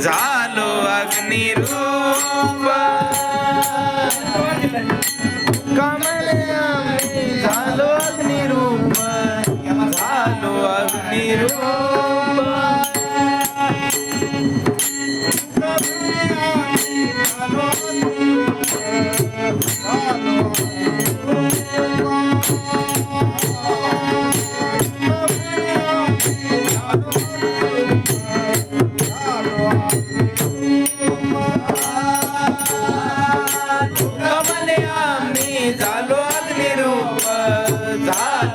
झालो अग्निरूप कमले आम्ही झालो अग्निरूप झालो अग्निरूप कमले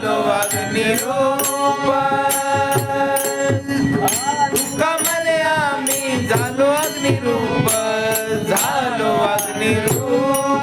झालो अग्नि रूप कमले आम्ही झालो अग्नि रूप झालो अग्नि रूप